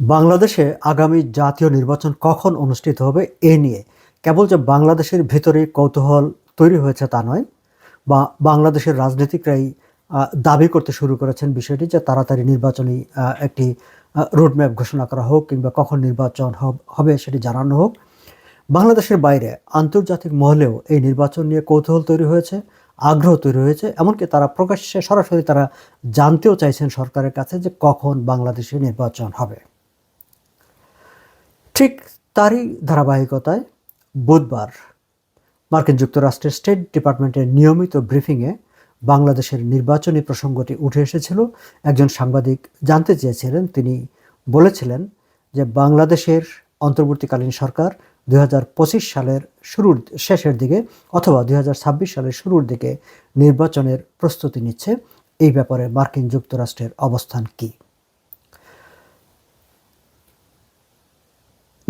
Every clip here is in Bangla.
বাংলাদেশে আগামী জাতীয় নির্বাচন কখন অনুষ্ঠিত হবে এ নিয়ে কেবল যে বাংলাদেশের ভেতরে কৌতূহল তৈরি হয়েছে তা নয়, বা বাংলাদেশের রাজনীতিকরাই দাবি করতে শুরু করেছেন বিষয়টি যে তাড়াতাড়ি নির্বাচনী একটি রোডম্যাপ ঘোষণা করা হোক কিংবা কখন নির্বাচন হবে সেটি জানানো হোক। বাংলাদেশের বাইরে আন্তর্জাতিক মহলেও এই নির্বাচন নিয়ে কৌতূহল তৈরি হয়েছে, আগ্রহ তৈরি হয়েছে, এমনকি তারা প্রকাশ্যে সরাসরি তারা জানতেও চাইছেন সরকারের কাছে যে কখন বাংলাদেশে নির্বাচন হবে। ঠিক তারই ধারাবাহিকতায় বুধবার মার্কিন যুক্তরাষ্ট্রের স্টেট ডিপার্টমেন্টের নিয়মিত ব্রিফিংয়ে বাংলাদেশের নির্বাচনী প্রসঙ্গটি উঠে এসেছিল। একজন সাংবাদিক জানতে চেয়েছিলেন, তিনি বলেছিলেন যে বাংলাদেশের অন্তর্বর্তীকালীন সরকার দু হাজার পঁচিশ সালের শুরুর, শেষের দিকে অথবা দু হাজার ছাব্বিশ সালের শুরুর দিকে নির্বাচনের প্রস্তুতি নিচ্ছে। এই ব্যাপারে মার্কিন যুক্তরাষ্ট্রের অবস্থান কী?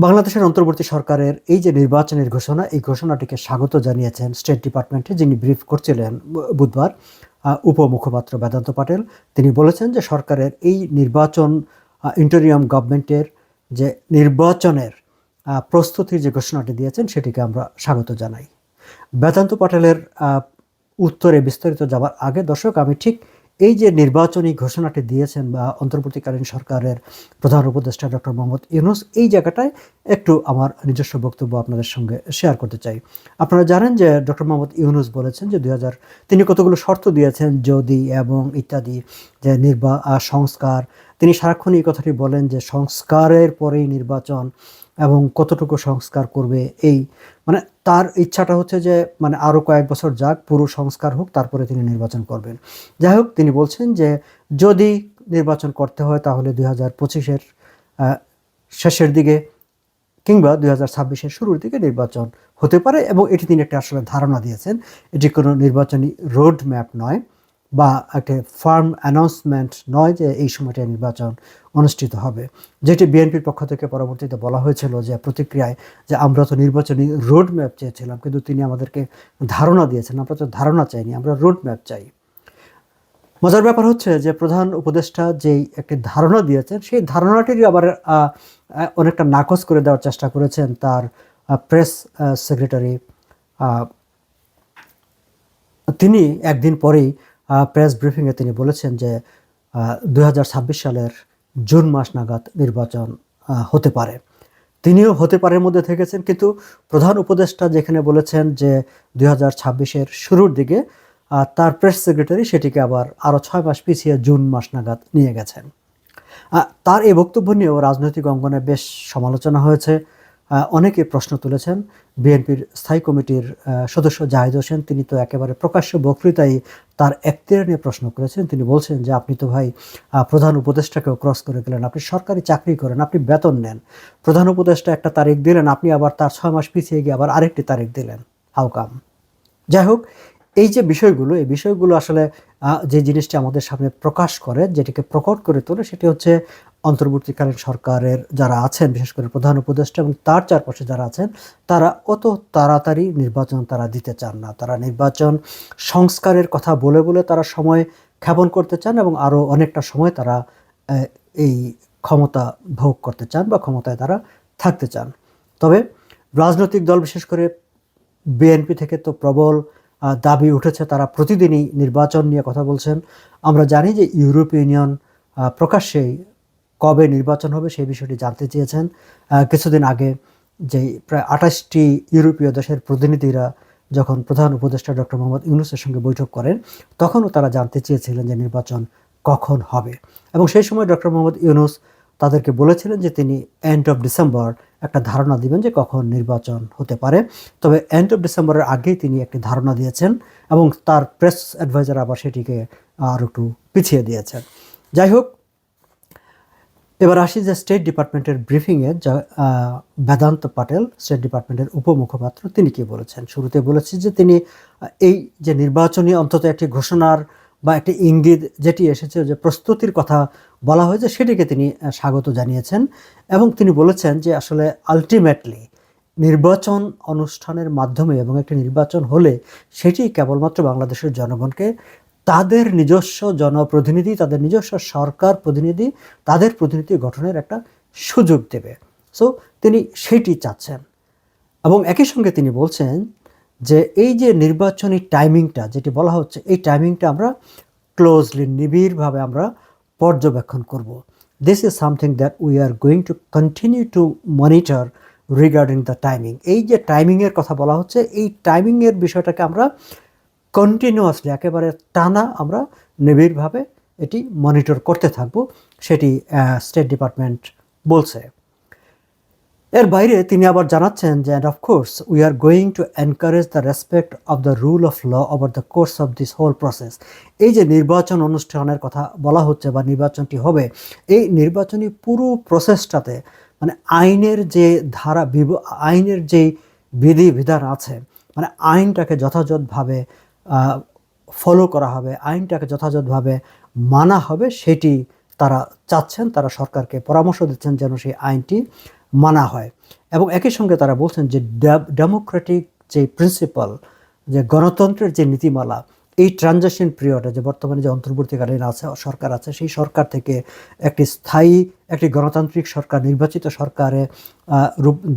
বাংলাদেশের অন্তর্বর্তী সরকারের এই যে নির্বাচনের ঘোষণা, এই ঘোষণাটিকে স্বাগত জানিয়েছেন স্টেট ডিপার্টমেন্টে যিনি ব্রিফ করছিলেন বুধবার উপমুখপাত্র বেদান্ত পাটেল। তিনি বলেছেন যে সরকারের এই নির্বাচন ইন্টারিয়াম গভর্নমেন্টের যে নির্বাচনের প্রস্তুতির যে ঘোষণাটি দিয়েছেন সেটিকে আমরা স্বাগত জানাই। বেদান্ত পাটেলের উত্তরে বিস্তারিত যাবার আগে দর্শক, আমি ঠিক এই যে নির্বাচনী ঘোষণাটি দিয়েছেন বা অন্তর্বর্তীকালীন সরকারের প্রধান উপদেষ্টা ডক্টর মোহাম্মদ ইউনুস, এই জায়গাটায় একটু আমার নিজস্ব বক্তব্য আপনাদের সঙ্গে শেয়ার করতে চাই। আপনারা জানেন যে ডক্টর মোহাম্মদ ইউনুস বলেছেন যে দুই তিনি কতগুলো শর্ত দিয়েছেন, যদি এবং ইত্যাদি, যে নির্বা সংস্কার। তিনি সারাক্ষণ এই কথাটি বলেন যে সংস্কারের পরেই নির্বাচন এবং কতটুকু সংস্কার করবে এই মানে তার ইচ্ছাটা হচ্ছে যে মানে আরও কয়েক বছর যাক, পুরো সংস্কার হোক, তারপরে তিনি নির্বাচন করবেন। যাই হোক, তিনি বলছেন যে, যদি নির্বাচন করতে হয় তাহলে দুই হাজার পঁচিশের শেষের দিকে কিংবা দুই হাজার ছাব্বিশের শুরুর দিকে নির্বাচন হতে পারে এবং এটি তিনি একটা আসলে ধারণা দিয়েছেন। এটি কোনো নির্বাচনী রোড ম্যাপ নয়। বা একটা ফার্ম অ্যানাউন্সমেন্ট নয় যে এই সময়টা নির্বাচন অনুষ্ঠিত হবে। যেটি বিএনপির পক্ষ থেকে পরবর্তীতে বলা হয়েছিল যে প্রতিক্রিয়ায় যে আমরা তো নির্বাচনী রোড ম্যাপ চেয়েছিলাম, কিন্তু তিনি আমাদেরকে ধারণা দিয়েছেন, আমরা তো ধারণা চাইনি, আমরা রোড ম্যাপ চাই। মজার ব্যাপার হচ্ছে যে প্রধান উপদেষ্টা যেই একটি ধারণা দিয়েছেন, সেই ধারণাটিরই আবার অনেকটা নাকচ করে দেওয়ার চেষ্টা করেছেন তার প্রেস সেক্রেটারি তিনি একদিন পরেই প্রেস ব্রিফিংয়ে তিনি বলেছেন যে দু হাজার ছাব্বিশ সালের জুন মাস নাগাদ নির্বাচন হতে পারে। তিনিও হতে পারের মধ্যে থেকেছেন, কিন্তু প্রধান উপদেষ্টা যেখানে বলেছেন যে, দুই হাজার শুরুর দিকে তার প্রেস সেক্রেটারি সেটিকে আবার আরও ছয় মাস পিছিয়ে জুন মাস নাগাদ নিয়ে গেছেন। তার এই বক্তব্য নিয়েও রাজনৈতিক অঙ্গনে বেশ সমালোচনা হয়েছে। অনেকে প্রশ্ন তুলেছেন। বিএনপির স্থায়ী কমিটির সদস্য জাহিদ হোসেন, তিনি তো একেবারে প্রকাশ্য বক্তৃতায় তার এখতিয়ার নিয়ে প্রশ্ন করেছেন। তিনি বলছেন যে, আপনি তো ভাই প্রধান উপদেষ্টাকেও ক্রস করে গেলেন। আপনি সরকারি চাকরি করেন, আপনি বেতন নেন। প্রধান উপদেষ্টা একটা তারিখ দিলেন, আপনি আবার তার ছয় মাস পিছিয়ে গিয়ে আবার আরেকটি তারিখ দিলেন। হাউকাম যাই হোক, এই যে বিষয়গুলো, এই বিষয়গুলো আসলে যে জিনিসটি আমাদের সামনে প্রকাশ করে, যেটিকে প্রকট করে তোলে, সেটি হচ্ছে অন্তর্বর্তীকালীন সরকারের যারা আছেন, বিশেষ করে প্রধান উপদেষ্টা এবং তার চারপাশে যারা আছেন, তারা অত তাড়াতাড়ি নির্বাচন তারা দিতে চান না। তারা নির্বাচন সংস্কারের কথা বলে বলে তারা সময় ক্ষেপণ করতে চান এবং আরও অনেকটা সময় তারা এই ক্ষমতা ভোগ করতে চান বা ক্ষমতায় তারা থাকতে চান। তবে রাজনৈতিক দল, বিশেষ করে বিএনপি থেকে তো প্রবল দাবি উঠেছে, তারা প্রতিদিনই নির্বাচন নিয়ে কথা বলছেন। আমরা জানি যে ইউরোপীয় ইউনিয়ন প্রকাশ্যেই কবে নির্বাচন হবে সেই বিষয়টি জানতে চেয়েছেন। কিছুদিন আগে যে প্রায় আঠাশটি ইউরোপীয় দেশের প্রতিনিধিরা যখন প্রধান উপদেষ্টা ডক্টর মোহাম্মদ ইউনুসের সঙ্গে বৈঠক করেন, তখনও তারা জানতে চেয়েছিলেন যে নির্বাচন কখন হবে। এবং সেই সময় ডক্টর মোহাম্মদ ইউনুস তাদেরকে বলেছিলেন যে তিনি এন্ড অফ ডিসেম্বর একটা ধারণা দিবেন যে কখন নির্বাচন হতে পারে। তবে এন্ড অফ ডিসেম্বরের আগেই তিনি একটি ধারণা দিয়েছেন এবং তার প্রেস অ্যাডভাইজার আবার সেটিকে আর একটু পিছিয়ে দিয়েছেন। যাই হোক এবার আসি যে স্টেট ডিপার্টমেন্টের ব্রিফিংয়ে যা বেদান্ত পাটেল স্টেট ডিপার্টমেন্টের উপমুখপাত্র, তিনি কি বলেছেন? শুরুতে বলেছি যে তিনি এই যে নির্বাচনী অন্তত একটি ঘোষণার বা একটি ইঙ্গিত যেটি এসেছে যে প্রস্তুতির কথা বলা হয়েছে, সেটিকে তিনি স্বাগত জানিয়েছেন। এবং তিনি বলেছেন যে আসলে আলটিমেটলি নির্বাচন অনুষ্ঠানের মাধ্যমে এবং একটি নির্বাচন হলে সেটি কেবলমাত্র বাংলাদেশের জনগণকে তাদের নিজস্ব জনপ্রতিনিধি, তাদের নিজস্ব সরকার প্রতিনিধি, তাদের প্রতিনিধি গঠনের একটা সুযোগ দেবে। সো তিনি সেটি চাচ্ছেন। এবং একই সঙ্গে তিনি বলছেন যে, এই যে নির্বাচনী টাইমিংটা যেটি বলা হচ্ছে, এই টাইমিংটা আমরা ক্লোজলি নিবিড়ভাবে আমরা পর্যবেক্ষণ করব। This is something that we are going to continue to monitor regarding the timing এই যে টাইমিংয়ের কথা বলা হচ্ছে, এই টাইমিংয়ের বিষয়টাকে আমরা কন্টিনিউয়াসলি একেবারে টানা আমরা নিবিড়ভাবে এটি মনিটর করতে থাকব, সেটি স্টেট ডিপার্টমেন্ট বলছে। এর বাইরে তিনি আবার জানাচ্ছেন যে and of course we are going to encourage the respect of the rule of law over the course of this whole process এই যে নির্বাচন অনুষ্ঠানের কথা বলা হচ্ছে বা নির্বাচনটি হবে, এই নির্বাচনী পুরো প্রসেসটাতে মানে আইনের যে ধারা আইনের যে বিধি বিধান আছে মানে আইনটাকে যথাযথভাবে ফলো করা হবে, আইনটাকে যথাযথভাবে মানা হবে, সেটি তারা চাচ্ছেন, তারা সরকারকে পরামর্শ দিচ্ছেন যেন সেই আইনটি মানা হয়। এবং একই সঙ্গে তারা বলছেন যে ডেমোক্রেটিক যে প্রিন্সিপাল যে গণতন্ত্রের যে নীতিমালা, এই ট্রানজাকশন পিরিয়ডে যে বর্তমানে যে অন্তর্বর্তীকালীন আছে, সরকার আছে, সেই সরকার থেকে একটি স্থায়ী, একটি গণতান্ত্রিক সরকার, নির্বাচিত সরকারে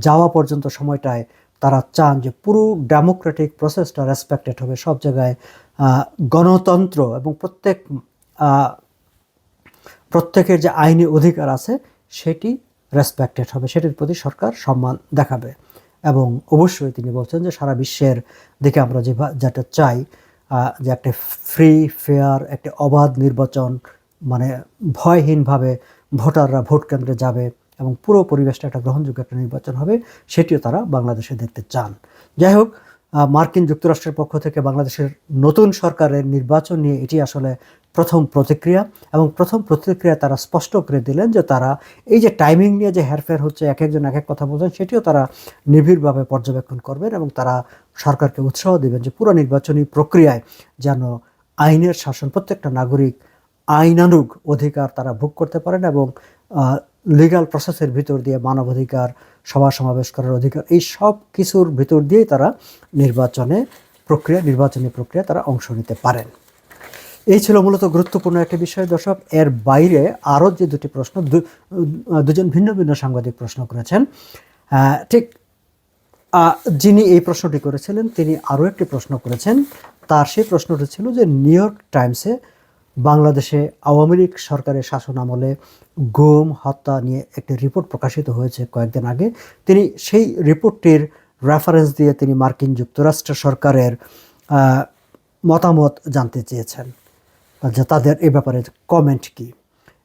যাওয়া পর্যন্ত সময়টায় তারা চান যে পুরো ডেমোক্রেটিক প্রসেসটা রেসপেক্টেড হবে। সব জায়গায় গণতন্ত্র এবং প্রত্যেক প্রত্যেকের যে আইনি অধিকার আছে, সেটি রেসপেক্টেড হবে। সেটির প্রতি সরকার সম্মান দেখাবে। এবং অবশ্যই তিনি বলছেন যে সারা বিশ্বের দিকে আমরা যে যেটা চাই যে একটা ফ্রি ফেয়ার একটা অবাধ নির্বাচন মানে ভয়হীনভাবে ভোটাররা ভোট কেন্দ্রে যাবে এবং পুরো পরিবেশটা একটা গ্রহণযোগ্য একটা নির্বাচন হবে, সেটিও তারা বাংলাদেশে দেখতে চান। যাই হোক মার্কিন যুক্তরাষ্ট্রের পক্ষ থেকে বাংলাদেশের নতুন সরকারের নির্বাচন নিয়ে এটি আসলে প্রথম প্রতিক্রিয়া এবং প্রথম প্রতিক্রিয়া তারা স্পষ্ট করে দিলেন যে তারা এই যে টাইমিং নিয়ে যে হেরফের হচ্ছে, এক একজন এক এক কথা বলছেন, সেটিও তারা নিবিড়ভাবে পর্যবেক্ষণ করবেন এবং তারা সরকারকে উৎসাহ দেবেন যে পুরো নির্বাচনী প্রক্রিয়ায় যেন আইনের শাসন, প্রত্যেকটা নাগরিক আইনানুগ অধিকার তারা ভোগ করতে পারেন এবং লিগ্যাল প্রসেসের ভিতর দিয়ে মানবাধিকার, সভা সমাবেশ করার অধিকার, এই সব কিছুর ভিতর দিয়েই তারা নির্বাচনে প্রক্রিয়া, নির্বাচনী প্রক্রিয়া তারা অংশ নিতে পারেন। এই ছিল মূলত গুরুত্বপূর্ণ একটা বিষয় দর্শক। এর বাইরে আরও যে দুটি প্রশ্ন দুজন ভিন্ন ভিন্ন সাংবাদিক প্রশ্ন করেছেন। ঠিক যিনি এই প্রশ্নটি করেছিলেন, তিনি আরও একটি প্রশ্ন করেছেন। তার সেই প্রশ্নটি ছিল যে নিউ ইয়র্ক টাইমসে বাংলাদেশে আওয়ামী লীগ সরকারের শাসন আমলে গুম, হত্যা নিয়ে একটি রিপোর্ট প্রকাশিত হয়েছে কয়েকদিন আগে। তিনি সেই রিপোর্টটির রেফারেন্স দিয়ে তিনি মার্কিন যুক্তরাষ্ট্র সরকারের মতামত জানতে চেয়েছেন। যে তাদের এ ব্যাপারে কমেন্ট কি?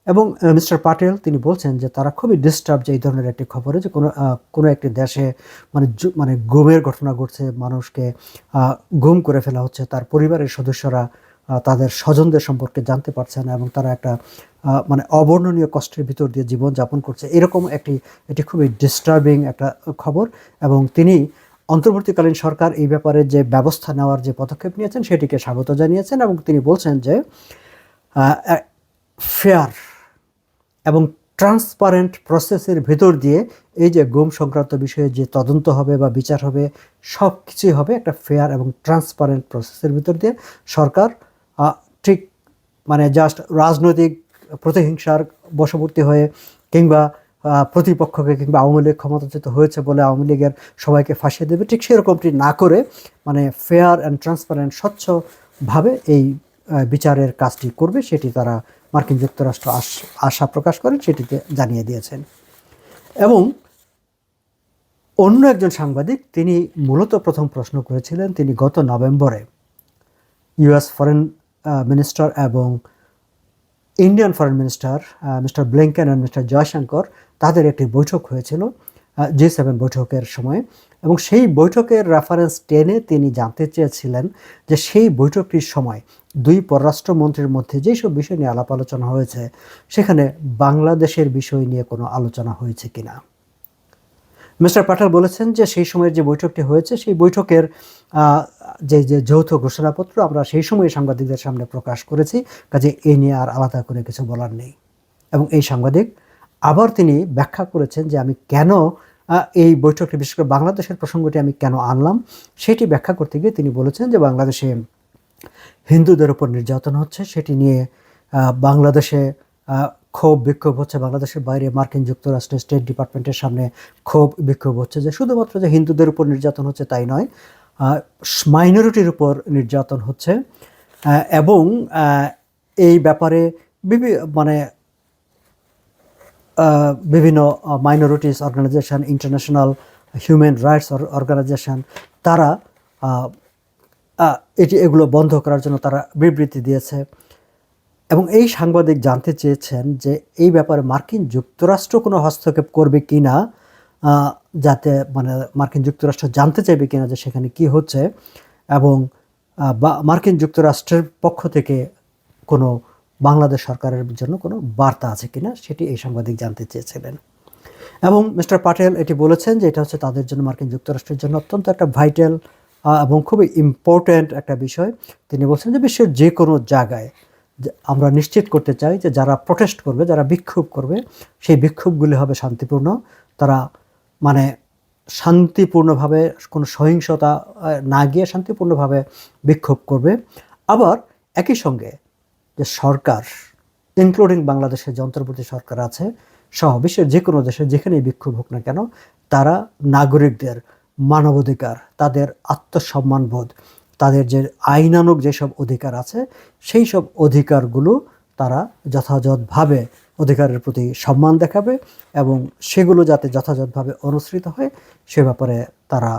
এবং মিস্টার পাটেল তিনি বলছেন যে তারা খুবই ডিস্টার্ব যে এই ধরনের একটি খবরে যে কোনো কোনো একটি দেশে মানে মানে গুমের ঘটনা ঘটছে, মানুষকে গুম করে ফেলা হচ্ছে, তার পরিবারের সদস্যরা তাদের স্বজনদের সম্পর্কে জানতে পারছে না এবং তারা একটা মানে অবর্ণনীয় কষ্টের ভিতর দিয়ে জীবন যাপন করছে। এরকম একটি, এটি খুবই ডিস্টার্বিং একটা খবর এবং তিনি অন্তর্বর্তীকালীন সরকার এই ব্যাপারে যে ব্যবস্থা নেওয়ার যে পদক্ষেপ নিয়েছেন সেটিকে স্বাগত জানিয়েছেন এবং তিনি বলছেন যে ফেয়ার এবং ট্রান্সপারেন্ট প্রসেসের ভেতর দিয়ে এই যে গুম সংক্রান্ত বিষয়ে যে তদন্ত হবে বা বিচার হবে সব কিছুই হবে একটা ফেয়ার এবং ট্রান্সপারেন্ট প্রসেসের ভিতর দিয়ে সরকার ঠিক মানে জাস্ট রাজনৈতিক প্রতিহিংসার বশবর্তী হয়ে কিংবা প্রতিপক্ষকে কিংবা আওয়ামী লীগ ক্ষমতাচ্যুত হয়েছে বলে আওয়ামী লীগের সবাইকে ফাঁসিয়ে দেবে, ঠিক সেরকমটি না করে মানে ফেয়ার অ্যান্ড ট্রান্সপারেন্ট স্বচ্ছভাবে এই বিচারের কাজটি করবে, সেটি তারা মার্কিন যুক্তরাষ্ট্র আশা প্রকাশ করেন সেটিতে জানিয়ে দিয়েছেন। এবং অন্য একজন সাংবাদিক, তিনি মূলত প্রথম প্রশ্ন করেছিলেন, তিনি গত নভেম্বরে ইউএস ফরেন মিনিস্টার এবং Indian foreign minister mister Blinken and mister Jaishankar তাদের একটি বৈঠক হয়েছিল জি সেভেন বৈঠকের সময়। এবং সেই বৈঠকের রেফারেন্স টেনে তিনি জানতে চেয়েছিলেন যে সেই বৈঠকটির সময় দুই পররাষ্ট্রমন্ত্রীর মধ্যে যেসব বিষয় নিয়ে আলাপ আলোচনা হয়েছে, সেখানে বাংলাদেশের বিষয় নিয়ে কোনো আলোচনা হয়েছে কিনা। মিস্টার পাটাল বলেছেন যে সেই সময়ের যে বৈঠকটি হয়েছে, সেই বৈঠকের যে যে যৌথ ঘোষণাপত্র আমরা সেই সময় সাংবাদিকদের সামনে প্রকাশ করেছি। কাজে এ নিয়ে আর আলাদা করে কিছু বলার নেই। এবং এই সাংবাদিক আবার তিনি ব্যাখ্যা করেছেন যে আমি কেন এই বৈঠকটি, বিশেষ করে বাংলাদেশের প্রসঙ্গটি আমি কেন আনলাম, সেটি ব্যাখ্যা করতে গিয়ে তিনি বলেছেন যে বাংলাদেশে হিন্দুদের ওপর নির্যাতন হচ্ছে। সেটি নিয়ে বাংলাদেশে ক্ষোভ বিক্ষোভ হচ্ছে বাংলাদেশের বাইরে। মার্কিন যুক্তরাষ্ট্রের স্টেট ডিপার্টমেন্টের সামনে ক্ষোভ বিক্ষোভ হচ্ছে যে শুধুমাত্র যে হিন্দুদের উপর নির্যাতন হচ্ছে তাই নয় মাইনরিটির উপর নির্যাতন হচ্ছে এবং এই ব্যাপারে বিভি- মানে বিভিন্ন minorities organisation international human rights organisation তারা এটি, এগুলো বন্ধ করার জন্য তারা বিবৃতি দিয়েছে। এবং এই সাংবাদিক জানতে চেয়েছেন যে এই ব্যাপারে মার্কিন যুক্তরাষ্ট্র কোনো হস্তক্ষেপ করবে কি না যাতে মানে মার্কিন যুক্তরাষ্ট্র জানতে চাইবে কিনা যে সেখানে কি হচ্ছে এবং মার্কিন যুক্তরাষ্ট্রের পক্ষ থেকে কোনো বাংলাদেশ সরকারের জন্য কোনো বার্তা আছে কিনা সেটি এই সাংবাদিক জানতে চেয়েছিলেন। এবং মিস্টার পাটেল এটি বলেছেন যে এটা হচ্ছে তাদের জন্য, মার্কিন যুক্তরাষ্ট্রের জন্য অত্যন্ত একটা ভাইটাল এবং খুবই ইম্পর্ট্যান্ট একটা বিষয়। তিনি বলছেন যে বিশ্বের যে কোনো জায়গায় আমরা নিশ্চিত করতে চাই যে যারা প্রটেস্ট করবে, যারা বিক্ষোভ করবে, সেই বিক্ষোভগুলি হবে শান্তিপূর্ণ। তারা মানে শান্তিপূর্ণভাবে কোনো সহিংসতা না গিয়ে শান্তিপূর্ণভাবে বিক্ষোভ করবে। আবার একই সঙ্গে যে সরকার ইনক্লুডিং বাংলাদেশের যে অন্তর্বর্তী সরকার আছে, সহ বিশ্বের যে কোনো দেশে যেখানেই বিক্ষোভ হোক না কেন, তারা নাগরিকদের মানবাধিকার, তাদের আত্মসম্মানবোধ তাদের যে আইনানুক যেসব অধিকার আছে, সেই সব অধিকারগুলো তারা যথাযথভাবে অধিকারের প্রতি সম্মান দেখাবে এবং সেগুলো যাতে যথাযথভাবে অনুসৃত হয়, সে ব্যাপারে তারা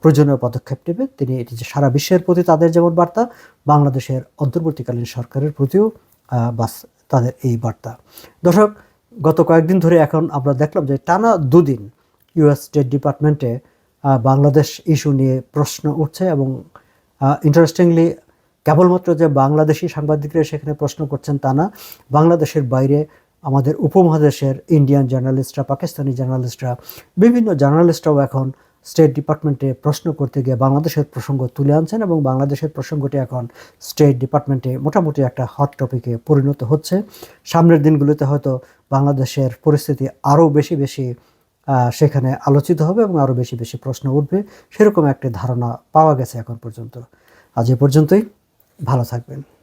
প্রয়োজনীয় পদক্ষেপ নেবে। তিনি এটি যে সারা বিশ্বের প্রতি তাদের যেমন বার্তা, বাংলাদেশের অন্তর্বর্তীকালীন সরকারের প্রতিও বাস তাদের এই বার্তা। দর্শক, গত কয়েকদিন ধরে এখন আমরা দেখলাম যে টানা দুদিন ইউএস স্টেট ডিপার্টমেন্টে বাংলাদেশ ইস্যু নিয়ে প্রশ্ন উঠছে এবং ইন্টারেস্টিংলি কেবলমাত্র যে বাংলাদেশি সাংবাদিকরা সেখানে প্রশ্ন করছেন তা না, বাংলাদেশের বাইরে আমাদের উপমহাদেশের ইন্ডিয়ান জার্নালিস্টরা পাকিস্তানি জার্নালিস্টরা বিভিন্ন জার্নালিস্টরাও এখন স্টেট ডিপার্টমেন্টে প্রশ্ন করতে গিয়ে বাংলাদেশের প্রসঙ্গ তুলে আনছেন এবং বাংলাদেশের প্রসঙ্গটি এখন স্টেট ডিপার্টমেন্টে মোটামুটি একটা হট টপিকে পরিণত হচ্ছে। সামনের দিনগুলোতে হয়তো বাংলাদেশের পরিস্থিতি আরও বেশি বেশি সেখানে আলোচিত হবে এবং আরও বেশি বেশি প্রশ্ন উঠবে। সেরকম একটি ধারণা পাওয়া গেছে এখন পর্যন্ত। আজ এ পর্যন্তই। ভালো থাকবেন।